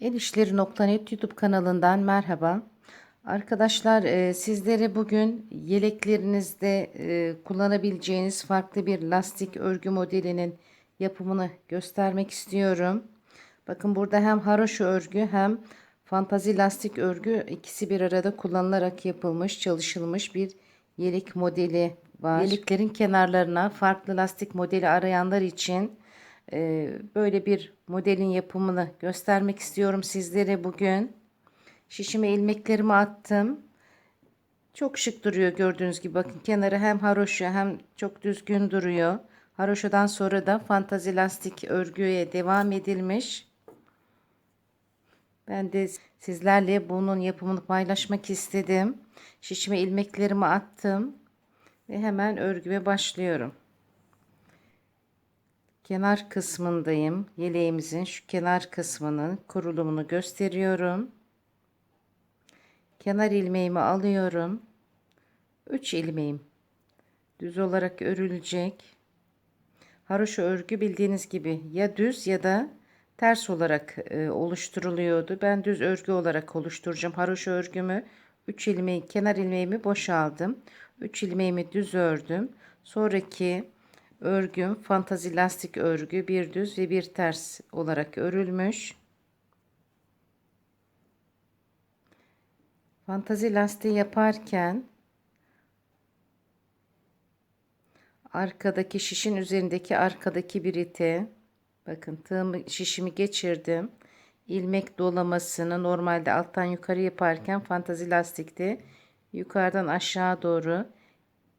Elişleri.net YouTube kanalından merhaba. Arkadaşlar e, sizlere bugün yeleklerinizde e, kullanabileceğiniz farklı bir lastik örgü modelinin yapımını göstermek istiyorum. Bakın burada hem haroşa örgü hem fantazi lastik örgü ikisi bir arada kullanılarak yapılmış, çalışılmış bir yelek modeli var. Yeleklerin kenarlarına farklı lastik modeli arayanlar için e, böyle bir modelin yapımını göstermek istiyorum sizlere bugün. Şişime ilmeklerimi attım. Çok şık duruyor gördüğünüz gibi. Bakın kenarı hem haroşa hem çok düzgün duruyor. Haroşadan sonra da fantazi lastik örgüye devam edilmiş. Ben de sizlerle bunun yapımını paylaşmak istedim. Şişime ilmeklerimi attım ve hemen örgüye başlıyorum. Kenar kısmındayım. Yeleğimizin şu kenar kısmının kurulumunu gösteriyorum. Kenar ilmeğimi alıyorum. 3 ilmeğim düz olarak örülecek. Haroşa örgü bildiğiniz gibi ya düz ya da ters olarak e, oluşturuluyordu. Ben düz örgü olarak oluşturacağım. Haroşa örgümü 3 ilmeği kenar ilmeğimi boşaldım. 3 ilmeğimi düz ördüm. Sonraki örgüm fantazi lastik örgü bir düz ve bir ters olarak örülmüş. Fantazi lastiği yaparken arkadaki şişin üzerindeki arkadaki bir ite bakın tığımı şişimi geçirdim. ilmek dolamasını normalde alttan yukarı yaparken fantazi lastikte yukarıdan aşağı doğru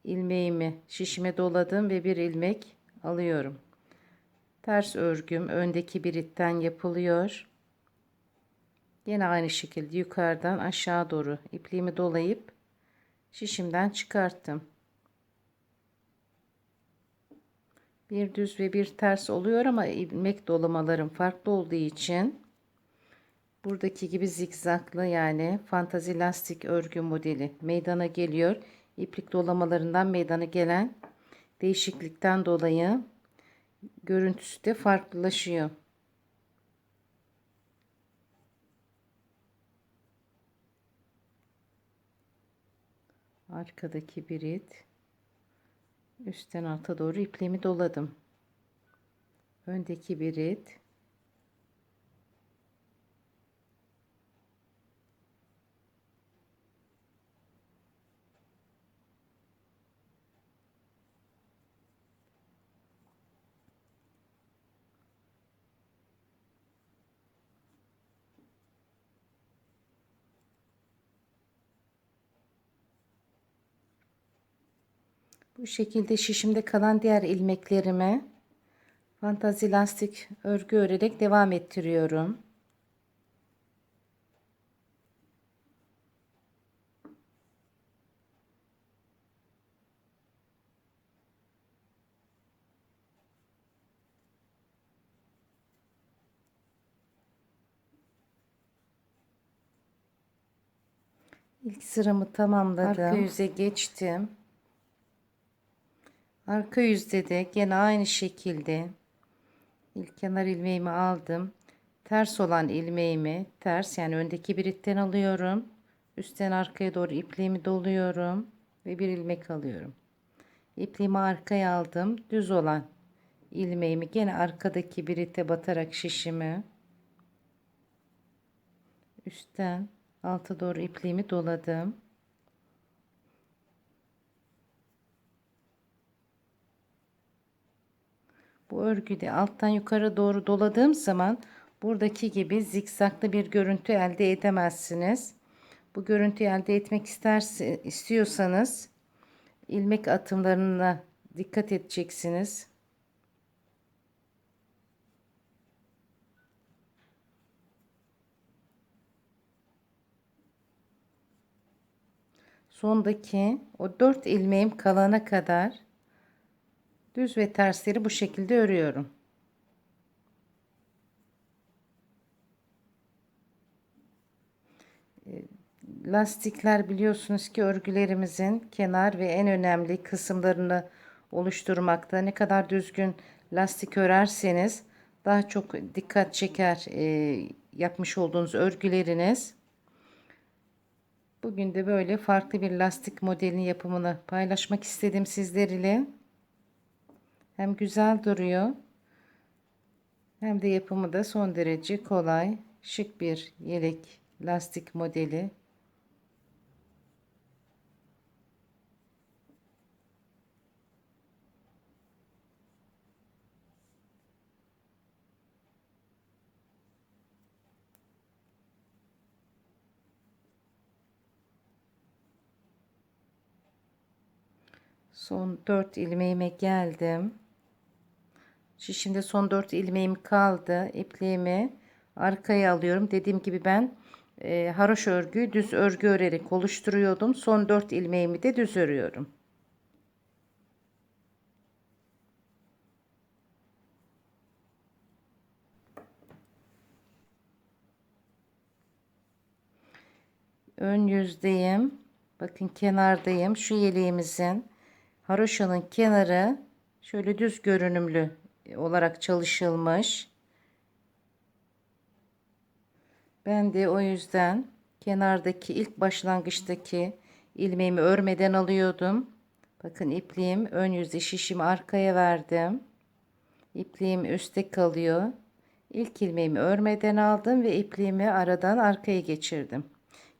ilmeğimi şişime doladım ve bir ilmek alıyorum. Ters örgüm öndeki bir itten yapılıyor. Yine aynı şekilde yukarıdan aşağı doğru ipliğimi dolayıp şişimden çıkarttım. Bir düz ve bir ters oluyor ama ilmek dolamalarım farklı olduğu için buradaki gibi zikzaklı yani fantazi lastik örgü modeli meydana geliyor. İplik dolamalarından meydana gelen değişiklikten dolayı görüntüsü de farklılaşıyor. Arkadaki birit üstten alta doğru ipliğimi doladım. Öndeki birit Bu şekilde şişimde kalan diğer ilmeklerimi fantazi lastik örgü örerek devam ettiriyorum. İlk sıramı tamamladım. Arka yüze geçtim. Arka yüzde de gene aynı şekilde ilk kenar ilmeğimi aldım. Ters olan ilmeğimi ters yani öndeki bir itten alıyorum. Üstten arkaya doğru ipliğimi doluyorum ve bir ilmek alıyorum. İpliğimi arkaya aldım. Düz olan ilmeğimi gene arkadaki bir ite batarak şişimi üstten alta doğru ipliğimi doladım. Bu örgüde alttan yukarı doğru doladığım zaman buradaki gibi zikzaklı bir görüntü elde edemezsiniz. Bu görüntüyü elde etmek isterse, istiyorsanız ilmek atımlarına dikkat edeceksiniz. Sondaki o dört ilmeğim kalana kadar Düz ve tersleri bu şekilde örüyorum. Ee, lastikler biliyorsunuz ki örgülerimizin kenar ve en önemli kısımlarını oluşturmakta. Ne kadar düzgün lastik örerseniz daha çok dikkat çeker e, yapmış olduğunuz örgüleriniz. Bugün de böyle farklı bir lastik modelinin yapımını paylaşmak istedim sizlerle. Hem güzel duruyor hem de yapımı da son derece kolay. Şık bir yelek lastik modeli. Son 4 ilmeğime geldim. Şimdi son 4 ilmeğim kaldı. İpliğimi arkaya alıyorum. Dediğim gibi ben e, haroş örgüyü düz örgü örerek oluşturuyordum. Son 4 ilmeğimi de düz örüyorum. Ön yüzdeyim. Bakın kenardayım. Şu yeleğimizin haroşanın kenarı şöyle düz görünümlü olarak çalışılmış. Ben de o yüzden kenardaki ilk başlangıçtaki ilmeğimi örmeden alıyordum. Bakın ipliğim ön yüzde şişimi arkaya verdim. İpliğim üstte kalıyor. İlk ilmeğimi örmeden aldım ve ipliğimi aradan arkaya geçirdim.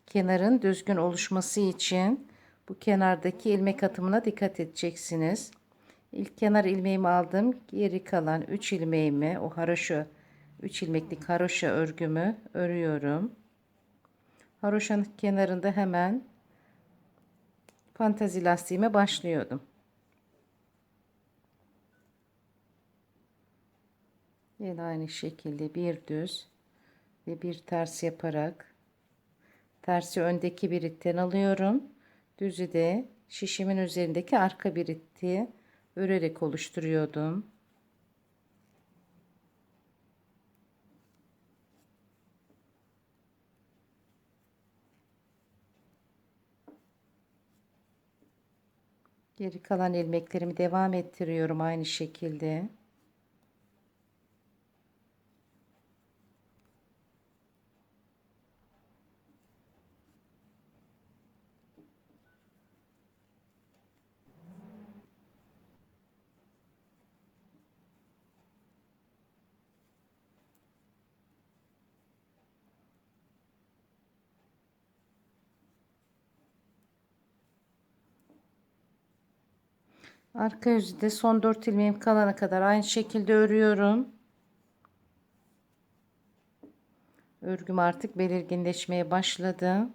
Kenarın düzgün oluşması için bu kenardaki ilmek atımına dikkat edeceksiniz. İlk kenar ilmeğimi aldım. Geri kalan 3 ilmeğimi o haroşa 3 ilmeklik haroşa örgümü örüyorum. Haroşanın kenarında hemen fantazi lastiğime başlıyordum. Yine aynı şekilde bir düz ve bir ters yaparak tersi öndeki bir itten alıyorum. Düzü de şişimin üzerindeki arka bir itti örerek oluşturuyordum. Geri kalan ilmeklerimi devam ettiriyorum aynı şekilde. Arka yüzü de son 4 ilmeğim kalana kadar aynı şekilde örüyorum. Örgüm artık belirginleşmeye başladı.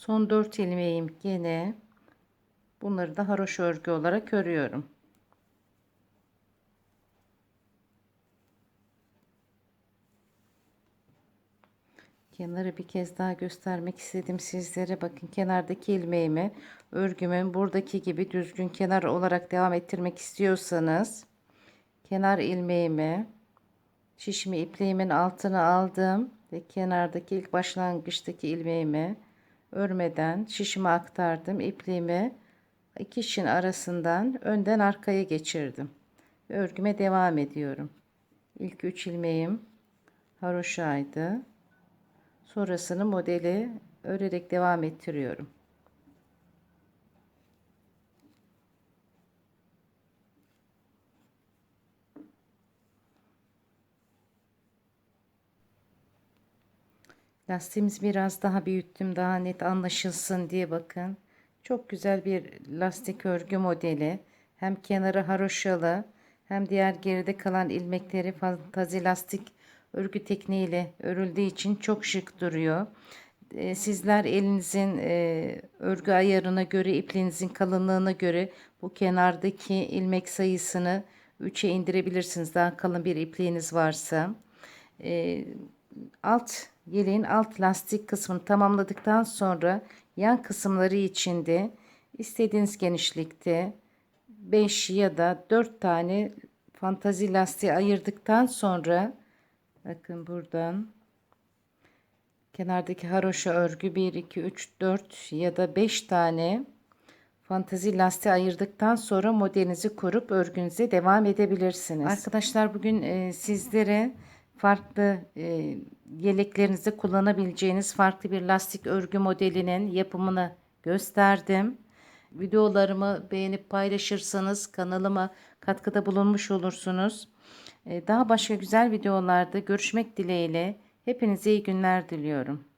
Son 4 ilmeğim gene bunları da haroşa örgü olarak örüyorum. Kenarı bir kez daha göstermek istedim sizlere. Bakın kenardaki ilmeğimi örgümün buradaki gibi düzgün kenar olarak devam ettirmek istiyorsanız kenar ilmeğimi şişimi ipliğimin altına aldım ve kenardaki ilk başlangıçtaki ilmeğimi örmeden şişime aktardım. ipliğimi iki şişin arasından önden arkaya geçirdim. Örgüme devam ediyorum. İlk üç ilmeğim haroşaydı. Sonrasını modeli örerek devam ettiriyorum. Lastiğimizi biraz daha büyüttüm daha net anlaşılsın diye bakın. Çok güzel bir lastik örgü modeli. Hem kenarı haroşalı hem diğer geride kalan ilmekleri fantazi lastik örgü tekniğiyle örüldüğü için çok şık duruyor. Ee, sizler elinizin e, örgü ayarına göre ipliğinizin kalınlığına göre bu kenardaki ilmek sayısını 3'e indirebilirsiniz. Daha kalın bir ipliğiniz varsa. e, alt yeleğin alt lastik kısmını tamamladıktan sonra yan kısımları içinde istediğiniz genişlikte 5 ya da 4 tane fantazi lastiği ayırdıktan sonra bakın buradan kenardaki haroşa örgü 1 2 3 4 ya da 5 tane Fantazi lastiği ayırdıktan sonra modelinizi kurup örgünüze devam edebilirsiniz. Arkadaşlar bugün e, sizlere farklı e, yeleklerinizde kullanabileceğiniz farklı bir lastik örgü modelinin yapımını gösterdim. Videolarımı beğenip paylaşırsanız kanalıma katkıda bulunmuş olursunuz. E, daha başka güzel videolarda görüşmek dileğiyle hepinize iyi günler diliyorum.